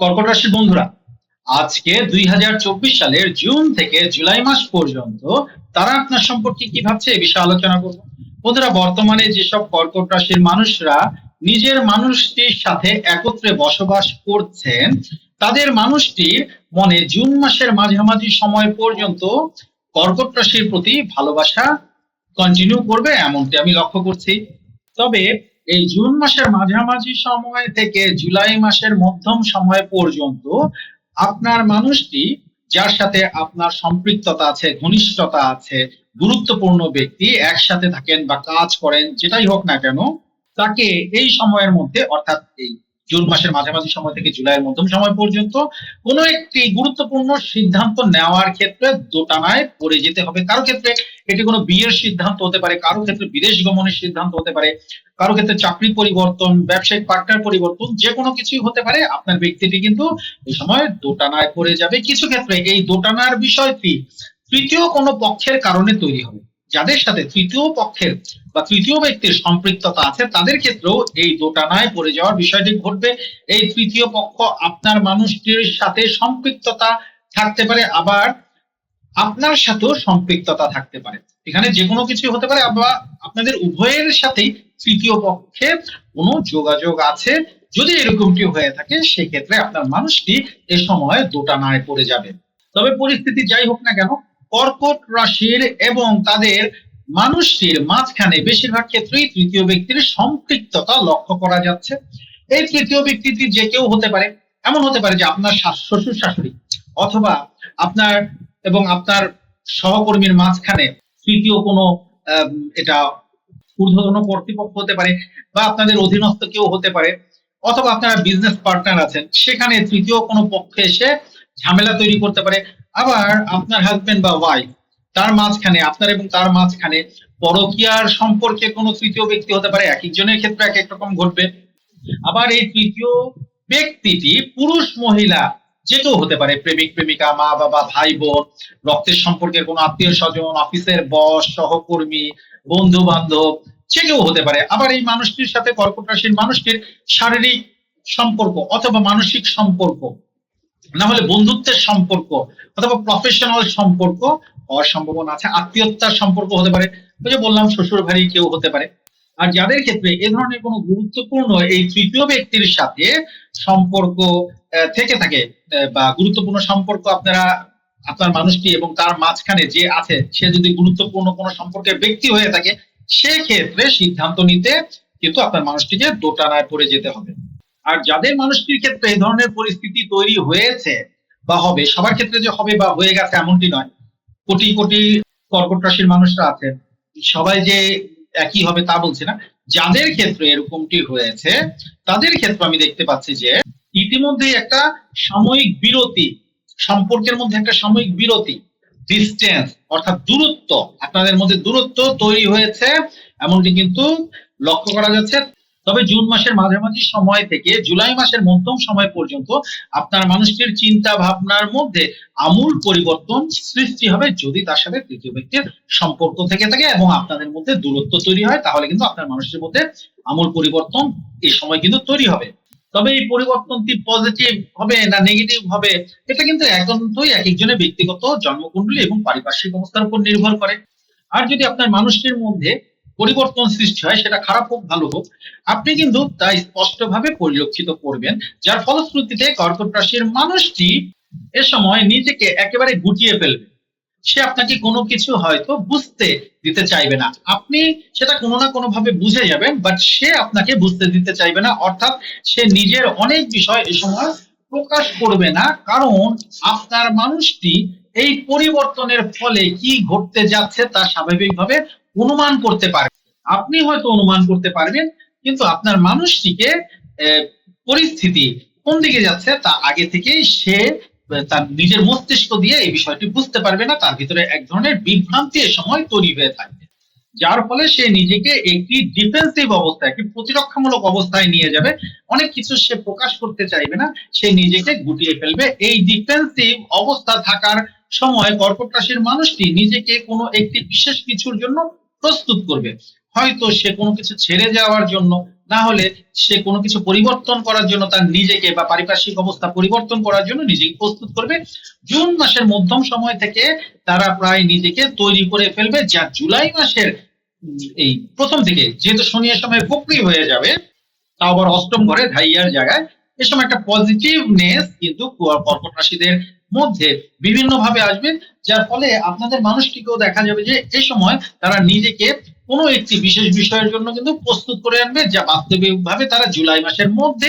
কর্কট রাশির বন্ধুরা, আজকে দুই হাজার চব্বিশ সালের জুন থেকে জুলাই মাস পর্যন্ত তারা আপনার সম্পর্কে কি ভাবছে এ বিষয়ে আলোচনা করব। বন্ধুরা, বর্তমানে যেসব কর্কট রাশির মানুষরা নিজের মানুষটির সাথে একত্রে বসবাস করছেন, তাদের মানুষটির মনে জুন মাসের মাঝামাঝি সময় পর্যন্ত কর্কট রাশির প্রতি ভালোবাসা কন্টিনিউ করবে, এমনটি আমি লক্ষ্য করছি। তবে এই জুন মাসের মাঝামাঝি সময় থেকে জুলাই মাসের মধ্যম সময় পর্যন্ত আপনার মানুষটি, যার সাথে আপনার সম্পৃক্ততা আছে, ঘনিষ্ঠতা আছে, গুরুত্বপূর্ণ ব্যক্তি, একসাথে থাকেন বা কাজ করেন, যেটাই হোক না কেন, তাকে এই সময়ের মধ্যে, অর্থাৎ এই জুন মাসের মাঝামাঝি সময় থেকে জুলাইয়ের মধ্যম সময় পর্যন্ত কোনো একটি গুরুত্বপূর্ণ সিদ্ধান্ত নেওয়ার ক্ষেত্রে দোটানায় পড়ে যেতে হবে। কারও ক্ষেত্রে এটি কোনো বিয়ের সিদ্ধান্ত হতে পারে, কারও ক্ষেত্রে বিদেশ গমনের সিদ্ধান্ত হতে পারে, কারও ক্ষেত্রে চাকরি পরিবর্তন, ব্যবসায়িক পার্টনার পরিবর্তন, যে কোনো কিছুই হতে পারে। আপনার ব্যক্তিটি কিন্তু এই সময় দোটানায় পড়ে যাবে। কিছু ক্ষেত্রে এই দোটানার বিষয়টি তৃতীয় কোনো পক্ষের কারণে তৈরি হবে। যাদের সাথে তৃতীয় পক্ষের বা তৃতীয় ব্যক্তির সম্পৃক্ততা আছে, তাদের ক্ষেত্রেও এই দোটানায় পড়ে যাওয়ার বিষয়টি ঘটবে। এই তৃতীয় পক্ষ আপনার মানুষটির সাথে সম্পৃক্ততা থাকতে পারে, আবার আপনার সাথেও সম্পৃক্ততা থাকতে পারে। এখানে যে কোনো কিছু হতে পারে, আবার আপনাদের উভয়ের সাথেই তৃতীয় পক্ষে কোনো যোগাযোগ আছে। যদি এরকমটি হয়ে থাকে, সেক্ষেত্রে আপনার মানুষটি এ সময় দোটানায় পড়ে যাবে। তবে পরিস্থিতি যাই হোক না কেন কর্কট রাশির এবং তাদের মানুষটির মাঝখানে বেশিরভাগ ক্ষেত্রেই তৃতীয় ব্যক্তির সম্পৃক্ততা লক্ষ্য করা যাচ্ছে। এই তৃতীয় ব্যক্তিটি যে কেউ হতে পারে, এমন হতে পারে যে আপনার শ্বশুর শাশুড়ি অথবা আপনার এবং আপনার সহকর্মীর মাঝখানে তৃতীয় কোনো এটা ঊর্ধ্বতন কর্তৃপক্ষ হতে পারে বা আপনাদের অধীনস্থ কেউ হতে পারে অথবা আপনারা বিজনেস পার্টনার আছেন, সেখানে তৃতীয় কোনো পক্ষে এসে ঝামেলা তৈরি করতে পারে। আবার আপনার হাজবেন্ড বা ওয়াইফ তার মাঝখানে, আপনার এবং তার মাঝখানে পরকীয়ার সম্পর্কে কোনো তৃতীয় ব্যক্তি হতে পারে, এক একজনের ক্ষেত্রে এক এক রকম ঘটবে। আবার এই তৃতীয় ব্যক্তিটি পুরুষ মহিলা, যে কেউ হতে পারে, প্রেমিক, প্রেমিকা, মা বাবা, ভাই বোন, রক্তের সম্পর্কে কোনো আত্মীয় স্বজন, অফিসের বস সহকর্মী বন্ধু বান্ধব যে কেউ হতে পারে। আবার এই মানুষটির সাথে কর্কট রাশির মানুষটির শারীরিক সম্পর্ক অথবা মানসিক সম্পর্ক না হলে বন্ধুত্বের সম্পর্ক অথবা প্রফেশনাল সম্পর্ক হওয়ার সম্ভাবনা আছে, আত্মীয়তার সম্পর্ক হতে পারে, ওই যে বললাম শ্বশুর বাড়ি কেউ হতে পারে। আর যাদের ক্ষেত্রে এ ধরনের কোনো গুরুত্বপূর্ণ এই তৃতীয় ব্যক্তির সাথে সম্পর্ক থেকে থাকে বা গুরুত্বপূর্ণ সম্পর্ক আপনারা, আপনার মানুষটি এবং তার মাঝখানে যে আছে, সে যদি গুরুত্বপূর্ণ কোনো সম্পর্কের ব্যক্তি হয়ে থাকে, সেক্ষেত্রে সিদ্ধান্ত নিতে কিন্তু আপনার মানুষটিকে দোটানায় পড়ে যেতে হবে। আর যাদের মানুষটির ক্ষেত্রে এই ধরনের পরিস্থিতি তৈরি হয়েছে বা হবে, সবার ক্ষেত্রে যে হবে বা হয়ে গেছে এমনটি নয়। কোটি কোটি কর্কট রাশির মানুষরা আছে সবাই যে একই হবে তা বলছি না। যাদের ক্ষেত্রে এরকমটি হয়েছে, তাদের ক্ষেত্রে আমি দেখতে পাচ্ছি যে ইতিমধ্যে একটা সাময়িক বিরতি, সম্পর্কের মধ্যে একটা সাময়িক বিরতি ডিস্টেন্স অর্থাৎ দূরত্ব, আপনাদের মধ্যে দূরত্ব তৈরি হয়েছে, এমনটি কিন্তু লক্ষ্য করা যাচ্ছে। তবে জুন মাসের মাঝামাঝি সময় থেকে জুলাই মাসের মধ্যম সময় পর্যন্ত আপনার মানুষটির চিন্তা ভাবনার মধ্যে আমূল পরিবর্তন সৃষ্টি হবে যদি তার সাথে তৃতীয় ব্যক্তির সম্পর্ক থেকে থাকে এবং আপনাদের মধ্যে দূরত্ব তৈরি হয়, তাহলে কিন্তু আপনার মানুষের মধ্যে আমূল পরিবর্তন এই সময় কিন্তু তৈরি হবে। তবে এই পরিবর্তনটি পজিটিভ হবে না নেগেটিভ হবে, এটা কিন্তু একান্তই এক একজনের ব্যক্তিগত জন্মকুণ্ডলী এবং পারিপার্শ্বিক অবস্থার উপর নির্ভর করে। আর যদি আপনার মানুষটির মধ্যে পরিবর্তন সৃষ্টি হয়, সেটা খারাপ হোক, ভালো হোক, আপনি কিন্তু তা স্পষ্টভাবে পরিলক্ষিত করবেন, যার ফলশ্রুতিতে কর্কট রাশির মানুষটি এ সময় নিজেকে একেবারে গুটিয়ে ফেলবে। সে আপনাকে কোনো কিছু হয়তো বুঝতে দিতে চাইবে না। আপনি সেটা কোনো না কোনো ভাবে বুঝে যাবেন বাট সে আপনাকে বুঝতে দিতে চাইবে না, অর্থাৎ সে নিজের অনেক বিষয় এ সময় প্রকাশ করবে না, কারণ আপনার মানুষটি এই পরিবর্তনের ফলে কি ঘটতে যাচ্ছে তা স্বাভাবিকভাবে অনুমান করতে পারবে আপনি হয়তো অনুমান করতে পারবেন, কিন্তু আপনার মানুষটিকে পরিস্থিতি কোন দিকে যাচ্ছে তা আগে থেকেই সে তার নিজের মস্তিষ্ক দিয়ে এই বিষয়টি বুঝতে পারবে না, তার ভিতরে এক ধরনের বিভ্রান্তি এ সময় তৈরি হয়ে থাকবে যার ফলে সে নিজেকে একটি ডিফেন্সিভ অবস্থায়, একটি প্রতিরক্ষামূলক অবস্থায় নিয়ে যাবে। অনেক কিছু সে প্রকাশ করতে চাইবে না, সে নিজেকে গুটিয়ে ফেলবে। এই ডিফেন্সিভ অবস্থা থাকার সময় কর্কট রাশির মানুষটি নিজেকে কোনো একটি বিশেষ কিছুর জন্য প্রস্তুত করবে। হয়তো সে কোনো কিছু ছেড়ে যাওয়ার জন্য, না হলে সে কোনো কিছু পরিবর্তন করার জন্য তার নিজেকে বা পারিপার্শ্বিক অবস্থা পরিবর্তন করার জন্য নিজেকে প্রস্তুত করবে। জুন মাসের মধ্যম সময় থেকে তারা প্রায় নিজেকে তৈরি করে ফেলবে, যা জুলাই মাসের এই প্রথম থেকে। যেহেতু শনি এর সময় বক্রি হয়ে যাবে, তাও আবার অষ্টম ঘরে ধাইয়ার জায়গায়। এ সময় একটা পজিটিভনেস কিন্তু কর্কট রাশিদের মধ্যে বিভিন্ন ভাবে আসবে যার ফলে আপনাদের মানুষটিকেও দেখা যাবে যে এই সময় তারা নিজেকে কোনো একটি বিশেষ বিষয়ের জন্য কিন্তু প্রস্তুত করে আনবে, যা বাস্তবিক ভাবে তারা জুলাই মাসের মধ্যে,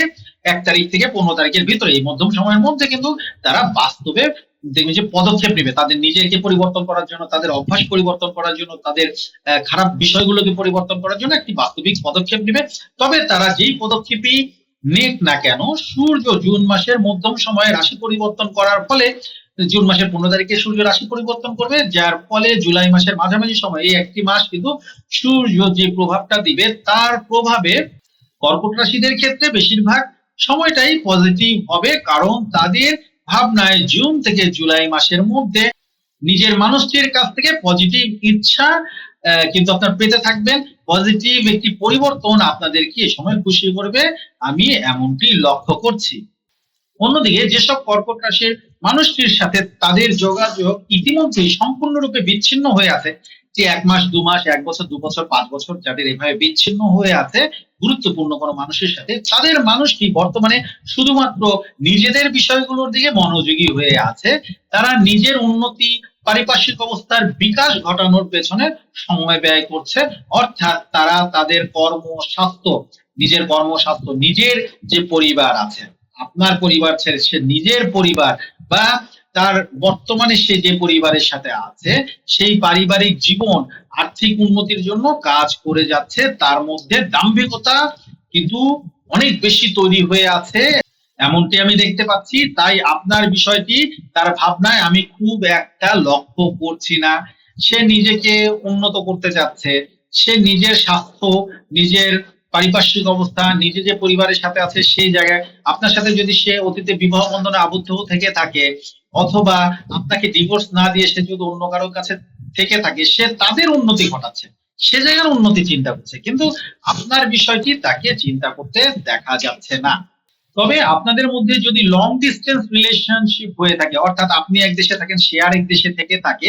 এক তারিখ থেকে পনেরো তারিখের ভিতরে, এই মধ্যম সময়ের মধ্যে কিন্তু তারা বাস্তবে দেখবে যে পদক্ষেপ নেবে। তাদের নিজেকে পরিবর্তন করার জন্য, তাদের অভ্যাস পরিবর্তন করার জন্য, তাদের খারাপ বিষয়গুলোকে পরিবর্তন করার জন্য একটি বাস্তবিক পদক্ষেপ নেবে। তবে তারা যেই পদক্ষেপই নেক না কেন, সূর্য জুন মাসের মধ্যম সময়ে রাশি পরিবর্তন করার ফলে জুন মাসের পনেরো তারিখে সূর্য রাশি পরিবর্তন করবে, যার ফলে জুলাই মাসের মাঝামাঝি সময় এই একটি মাস কিন্তু সূর্য যে প্রভাবটা দিবে তার প্রভাবে কর্কট রাশিদের ক্ষেত্রে বেশিরভাগ সময়টাই পজিটিভ হবে, কারণ তাদের ভাবনায় জুন থেকে জুলাই মাসের মধ্যে নিজের মানুষটির কাছ থেকে পজিটিভ ইচ্ছা কিন্তু আপনার পেতে থাকবেন। পজিটিভ একটি পরিবর্তন আপনাদেরকে এ সময় খুশি করবে, আমি এমনটি লক্ষ্য করছি। অন্যদিকে যেসব কর্কট রাশির মানুষটির সাথে তাদের যোগাযোগ ইতিমধ্যেই সম্পূর্ণরূপে বিচ্ছিন্ন হয়ে আছে, যে এক মাস, দু মাস, এক বছর, দু বছর, পাঁচ বছর যাদের এভাবে বিচ্ছিন্ন হয়ে আছে, গুরুত্বপূর্ণ কোনো মানুষের সাথে, তাদের মানুষটি বর্তমানে শুধুমাত্র নিজেদের বিষয়গুলোর দিকে মনোযোগী হয়ে আছে, তারা নিজের উন্নতি পারিপার্শ্বিক অবস্থার বিকাশ ঘটানোর পেছনে সময় ব্যয় করছে। অর্থাৎ তারা তাদের কর্ম স্বাস্থ্য নিজের কর্মস্বাস্থ্য, নিজের যে পরিবার আছে, আপনার পরিবার ছেড়ে সে নিজের পরিবার বা তার বর্তমানে সে যে পরিবারের সাথে আছে, সেই পারিবারিক জীবন, আর্থিক উন্নতির জন্য কাজ করে যাচ্ছে। তার মধ্যে দাম্ভিকতা কিন্তু অনেক বেশি তৈরি হয়ে আছে। এমনটি আমি দেখতে পাচ্ছি, তাই আপনার বিষয়টি, তার ভাবনায় আমি খুব একটা লক্ষ্য করছি না। সে নিজেকে উন্নত করতে যাচ্ছে, সে নিজের স্বাস্থ্য, নিজের পারিপার্শ্বিক অবস্থা, নিজে যে পরিবারের সাথে আছে সেই জায়গায়, আপনার সাথে যদি সে অতীতে বিবাহ বন্ধনে আবদ্ধ থেকে থাকে, অথবা আপনাকে ডিভোর্স না দিয়ে সে যদি অন্য কারোর কাছে থেকে থাকে, সে তাদের উন্নতি ঘটাচ্ছে, সে জায়গার উন্নতি চিন্তা করছে, কিন্তু আপনার বিষয়টি তাকে চিন্তা করতে দেখা যাচ্ছে না। তবে আপনাদের মধ্যে যদি লং ডিস্টেন্স রিলেশনশিপ হয়ে থাকে, অর্থাৎ আপনি এক দেশে থাকেন, সে আরেক দেশে থেকে থাকে,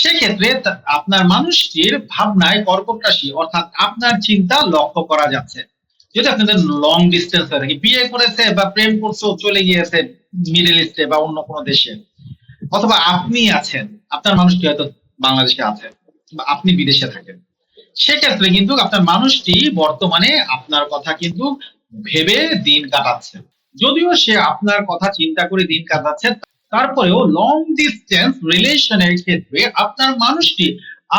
সেক্ষেত্রে আপনার মানুষটির ভাবনায় কর্কট রাশি অর্থাৎ আপনার চিন্তা লক্ষ্য করা যাচ্ছে। যদি আপনাদের লং ডিস্টেন্স হয়ে থাকে, বিয়ে করেছে বা প্রেম করছে চলে গিয়েছে মিডল ইস্টে বা অন্য কোনো দেশে, অথবা আপনি আছেন, আপনার মানুষটি হয়তো বাংলাদেশে আছে বা আপনি বিদেশে থাকেন, সেক্ষেত্রে কিন্তু আপনার মানুষটি বর্তমানে আপনার কথা কিন্তু ভেবে দিন কাটাচ্ছে। যদিও সে আপনার কথা চিন্তা করে দিন কাটাচ্ছে, তারপরেও লং ডিস্টেন্স রিলেশনের ক্ষেত্রে আপনার মানুষটি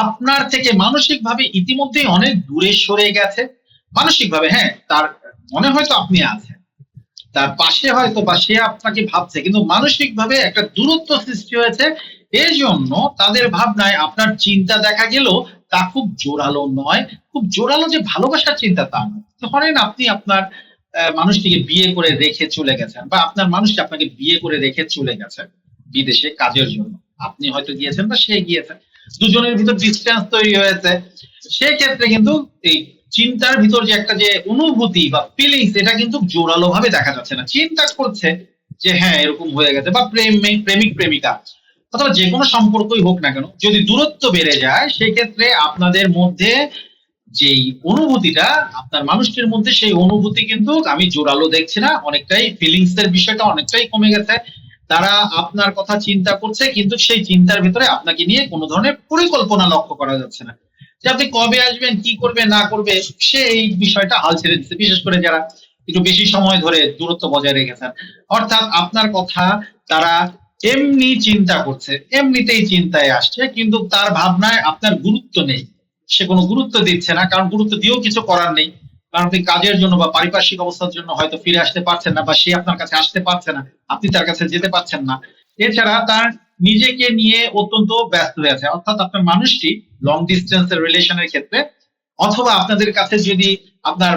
আপনার থেকে মানসিকভাবে ইতিমধ্যেই অনেক দূরে সরে গেছে। মানসিকভাবে হ্যাঁ তার মনে হয়তো আপনি আছেন। তার পাশে হয়তো বা সে আপনাকে ভাবছে, কিন্তু মানসিকভাবে একটা দূরত্ব সৃষ্টি হয়েছে। এই জন্য তাদের ভাবনায় আপনার চিন্তা দেখা গেল তা খুব জোরালো নয়। খুব জোরালো যে ভালোবাসার চিন্তা তা ধরেন আপনি আপনার মানুষটিকে বিয়ে করে রেখে চলে গেছেন বা আপনার মানুষটি আপনাকে বিয়ে করে রেখে চলে গেছেন বিদেশে কাজের জন্য। আপনি হয়তো গিয়েছেন বা সে গিয়েছেন দুজনের ভিতর ডিস্টেন্স তৈরি হয়েছে। সেক্ষেত্রে কিন্তু এই চিন্তার ভিতর যে একটা যে অনুভূতি বা ফিলিংস এটা কিন্তু জোরালো ভাবে দেখা যাচ্ছে না। চিন্তা করছে যে হ্যাঁ এরকম হয়ে গেছে বা প্রেম প্রেমিক প্রেমিকা অথবা যে কোনো সম্পর্কই হোক না কেন, যদি দূরত্ব বেড়ে যায়, সেক্ষেত্রে আপনাদের মধ্যে যেই অনুভূতিটা, আপনার মানুষটির মধ্যে সেই অনুভূতি কিন্তু আমি জোরালো দেখছি না, অনেকটাই ফিলিংস এর বিষয়টা অনেকটাই কমে গেছে। তারা আপনার কথা চিন্তা করছে, কিন্তু সেই চিন্তার ভিতরে আপনাকে নিয়ে কোনো ধরনের পরিকল্পনা লক্ষ্য করা যাচ্ছে না। যে আপনি কবে আসবেন, কি করবে না করবে সে এই বিষয়টা হাল ছেড়ে দিচ্ছে। বিশেষ করে যারা একটু বেশি সময় ধরে দূরত্ব বজায় রেখেছেন। অর্থাৎ আপনার কথা তারা এমনি চিন্তা করছে, এমনিতেই চিন্তায় আসছে, কিন্তু তার ভাবনায় আপনার গুরুত্ব নেই। সে কোনো গুরুত্ব দিচ্ছে না, কারণ গুরুত্ব দিয়েও কিছু করার নেই। কারণ আপনি কাজের জন্য বা পারিপার্শ্বিক অবস্থার জন্য হয়তো ফিরে আসতে পারছেন না বা সে আপনার কাছে আসতে পারছে না, আপনি তার কাছে যেতে পারছেন না। এছাড়া তার নিজেকে নিয়ে অত্যন্ত ব্যস্ত হয়ে আছে। অর্থাৎ আপনার মানুষটি লং ডিস্টেন্স রিলেশনের ক্ষেত্রে, অথবা আপনাদের কাছে যদি আপনার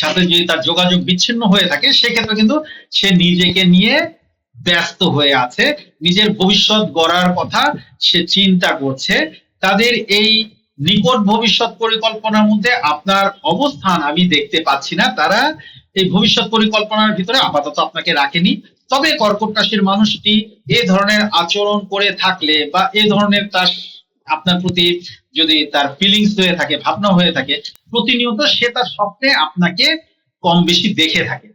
সাথে যদি তার যোগাযোগ বিচ্ছিন্ন হয়ে থাকে, সেক্ষেত্রে কিন্তু সে নিজেকে নিয়ে ব্যস্ত হয়ে আছে, নিজের ভবিষ্যৎ গড়ার কথা সে চিন্তা করছে। তাদের এই নিকট ভবিষ্যৎ পরিকল্পনার মধ্যে আপনার অবস্থান আমি দেখতে পাচ্ছি না। তারা এই ভবিষ্যৎ পরিকল্পনার ভিতরে আপাতত আপনাকে রাখেনি। তবে কর্কট রাশির মানুষটি এ ধরনের আচরণ করে থাকলে বা এ ধরনের তার আপনার প্রতি যদি তার ফিলিংস হয়ে থাকে, ভাবনা হয়ে থাকে, প্রতিনিয়ত সে তার স্বপ্নে আপনাকে কম বেশি দেখে থাকে।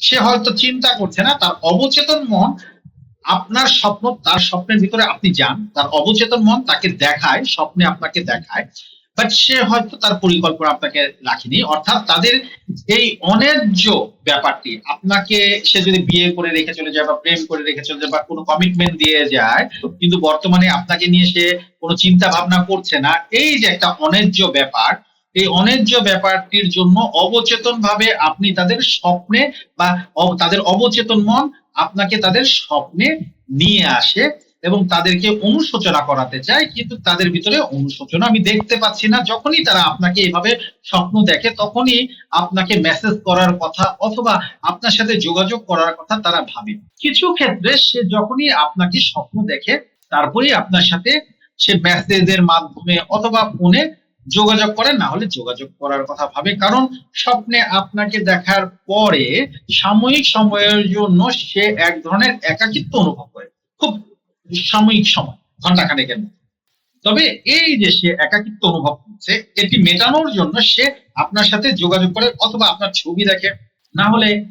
সে হয়তো চিন্তা করছে না, তার অবচেতন মন আপনার স্বপ্ন, তার স্বপ্নের ভিতরে আপনি যান, তার অবচেতন মন তাকে দেখায়, স্বপ্নে আপনাকে দেখায় বাট সে হয়তো তার পরিকল্পনা আপনাকে রাখেনি, অর্থাৎ তাদের এই অন্যায্য ব্যাপারটি, আপনাকে সে যদি বিয়ে করে রেখে চলে যায় বা প্রেম করে রেখে চলে যায় বা কোনো কমিটমেন্ট দিয়ে যায়, কিন্তু বর্তমানে আপনাকে নিয়ে সে কোনো চিন্তা ভাবনা করছে না, এই যে একটা অন্যায্য ব্যাপার এই অন্যায্য ব্যাপারটির জন্য অবচেতন ভাবে আপনি তাদের স্বপ্নে বা তাদের অবচেতন মন আপনাকে তাদের স্বপ্নে নিয়ে আসে এবং তাদেরকে অনুশোচনা করাতে চায়, কিন্তু তাদের ভিতরে অনুশোচনা আমি দেখতে পাচ্ছি না। যখনই তারা আপনাকে এভাবে স্বপ্ন দেখে, তখনই আপনাকে মেসেজ করার কথা অথবা আপনার সাথে যোগাযোগ করার কথা তারা ভাবে। কিছু ক্ষেত্রে সে যখনই আপনাকে স্বপ্ন দেখে, তারপরেই আপনার সাথে সে মেসেজের মাধ্যমে অথবা ফোনে যোগাযোগ করে, না হলে যোগাযোগ করার কথা ভাবে। কারণ স্বপ্নে আপনাকে দেখার পরে সাময়িক সময়ের জন্য সে এক ধরনের একাকিত্ব অনুভব করে। খুব সাময়িক সময় ঘণ্টা ঘন্টাখানেকের মতো। তবে এই যে সে একাকিত্ব অনুভব করছে, এটি মেটানোর জন্য সে আপনার সাথে যোগাযোগ করে অথবা আপনার ছবি দেখে। না হলে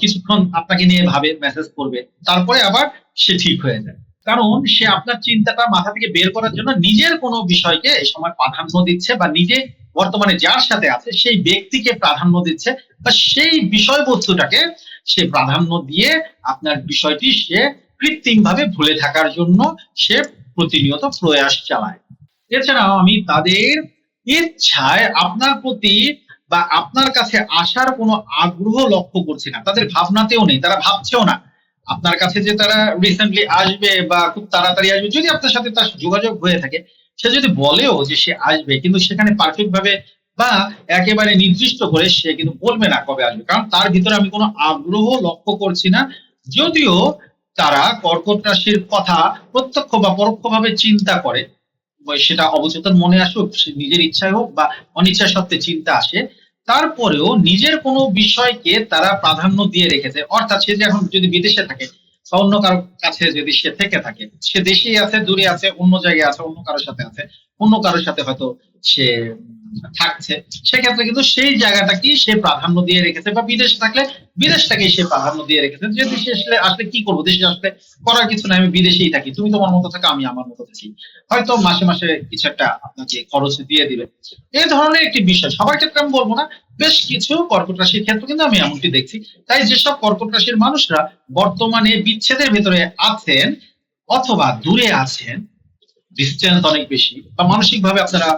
কিছুক্ষণ আপনাকে নিয়ে ভাবে মেসেজ করবে। তারপরে আবার সে ঠিক হয়ে যায়। কারণ সে আপনার চিন্তাটা মাথা থেকে বের করার জন্য নিজের কোনো বিষয়কে সময় প্রাধান্য দিচ্ছে বা নিজে বর্তমানে যার সাথে আছে সেই ব্যক্তিকে প্রাধান্য দিচ্ছে বা সেই বিষয়বস্তুটাকে সে প্রাধান্য দিয়ে আপনার বিষয়টি সে কৃত্রিম ভাবে ভুলে থাকার জন্য সে প্রতিনিয়ত প্রয়াস চালায়। এছাড়াও আমি তাদের ইচ্ছায় আপনার প্রতি বা আপনার কাছে আসার কোনো আগ্রহ লক্ষ্য করছি না। তাদের ভাবনাতেও নেই, তারা ভাবছেও না। আপনার কাছে যে তারা রিসেন্টলি আসবে বা খুব তাড়াতাড়ি আসবে, যদি আপনার সাথে তার যোগাযোগ হয়ে থাকে, সে যদি বলেও যে সে আসবে, কিন্তু সেখানে পারফেক্ট ভাবে বা একেবারে নির্দিষ্ট করে সে কিন্তু বলবে না কবে আসবে। কারণ তার ভিতরে আমি কোনো আগ্রহ লক্ষ্য করছি না। যদিও তারা কর্কট রাশির কথা প্রত্যক্ষ বা পরোক্ষভাবে চিন্তা করে। সেটা অবচেতন মনে আসুক নিজের ইচ্ছায় হোক বা অনিচ্ছা সত্ত্বে চিন্তা আসে। তারপরেও নিজের কোনো বিষয়কে তারা প্রাধান্য দিয়ে রেখেছে। অর্থাৎ সে এখন যদি বিদেশে থাকে, বা অন্য কারও কাছে যদি সে থেকে থাকে, সে দেশেই আছে, দূরে আছে, অন্য জায়গায় আছে, অন্য কারোর সাথে আছে অন্য কারোর সাথে হয়তো সে থাকছে, সেক্ষেত্রে কিন্তু সেই জায়গাটাকেই সে প্রাধান্য দিয়ে রেখেছে বা বিদেশে থাকলে বিদেশটাকেই সে প্রাধান্য দিয়ে রেখেছে। যে দেশে আসলে আসলে কি করব? দেশে আসলে করার কিছু নাই, আমি বিদেশেই থাকি। তুমি তোমার মতো থাকো, আমি আমার মতো থাকি। হয়তো মাসে মাসে কিছু একটা আপনাকে খরচ দিয়ে দিবে। এই ধরনের একটি বিষয়। সবার ক্ষেত্রে আমি বলব না, বেশ কিছু কর্কট রাশির ক্ষেত্রে কিন্তু আমি এমনটি দেখছি। তাই যেসব কর্কট রাশির মানুষরা বর্তমানে বিচ্ছেদের ভেতরে আছেন অথবা দূরে আছেন ডিস্টেন্স অনেক বেশি। বা মানসিক ভাবে আপনারা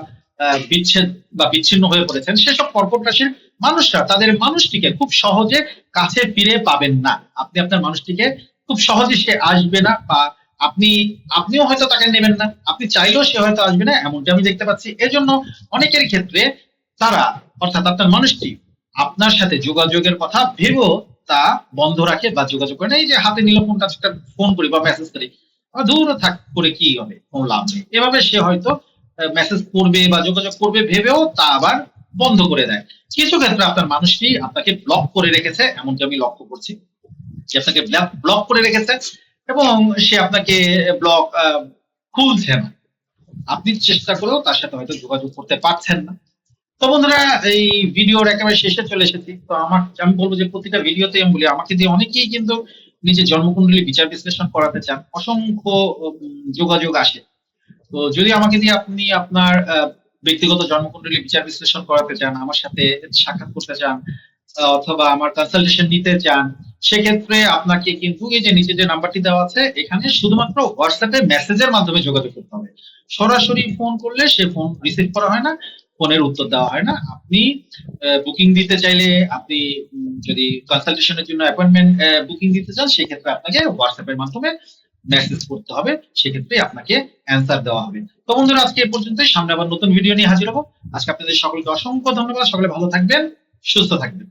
বিচ্ছেদ বা বিচ্ছিন্ন হয়ে পড়েছেন, সেসব কর্কট রাশির মানুষরা, তাদের মানুষটিকে খুব সহজে কাছে ফিরে পাবেন না। আপনি আপনার মানুষটিকে খুব সহজে সে আসবে না বা আপনি, আপনিও হয়তো তাকে নেবেন না, আপনি চাইলেও সে হয়তো আসবে না, এমনটা আমি দেখতে পাচ্ছি। এজন্য অনেকের ক্ষেত্রে তারা, অর্থাৎ আপনার মানুষটি, আপনার সাথে যোগাযোগের কথা ভেবেও তা বন্ধ রাখে বা যোগাযোগ করে না। এই যে হাতে নিল ফোনটা ফোন করি বা মেসেজ করি। দূরে থাক করে কি হবে? কোনো লাভ নেই। এভাবে সে হয়তো মেসেজ করবে বা যোগাযোগ করবে, ভেবেও তা আবার বন্ধ করে দেয়। কিছু ক্ষেত্রে আপনার মানুষটি আপনাকে ব্লক করে রেখেছে? এমনকি আমি লক্ষ্য করছি। যে আপনাকে ব্লক করে রেখেছে এবং সে আপনাকে ব্লক খুলছে না। আপনি চেষ্টা করেও তার সাথে হয়তো যোগাযোগ করতে পারছেন না। তো বন্ধুরা, এই ভিডিওর একেবারে শেষে চলে এসেছি। তো আমার, আমি বলব যে প্রতিটা ভিডিওতে আমি বলি, আমাকে দিয়ে অনেকেই কিন্তু নিজের জন্মকুণ্ডলী বিচার বিশ্লেষণ করাতে চান, অসংখ্য যোগাযোগ আসে। তো যদি আমাকে দিয়ে আপনি আপনার ব্যক্তিগত জন্মকুণ্ডলী বিচার বিশ্লেষণ করাতে চান, আমার সাথে সাক্ষাৎ করতে চান অথবা আমার কনসালটেশন নিতে চান, সেক্ষেত্রে আপনাকে কিন্তু এই যে নিচে যে নাম্বারটি দেওয়া আছে, এখানে শুধুমাত্র হোয়াটসঅ্যাপে মেসেজের মাধ্যমে যোগাযোগ করতে হবে। সরাসরি ফোন করলে সে ফোন রিসিভ করা হয় না ফোনের উত্তর দেওয়া হয় না। আপনি বুকিং দিতে চাইলে আপনি যদি কনসালটেশনের জন্য অ্যাপয়েন্টমেন্ট বুকিং দিতে চান, সেক্ষেত্রে আপনাকে হোয়াটসঅ্যাপের মাধ্যমে মেসেজ করতে হবে। সেক্ষেত্রে আপনাকে অ্যান্সার দেওয়া হবে। তো বন্ধুরা, আজকে এ পর্যন্তই। সামনে আবার নতুন ভিডিও নিয়ে হাজির হব। আজকে আপনাদের সকলকে অসংখ্য ধন্যবাদ। সকলে ভালো থাকবেন, সুস্থ থাকবেন।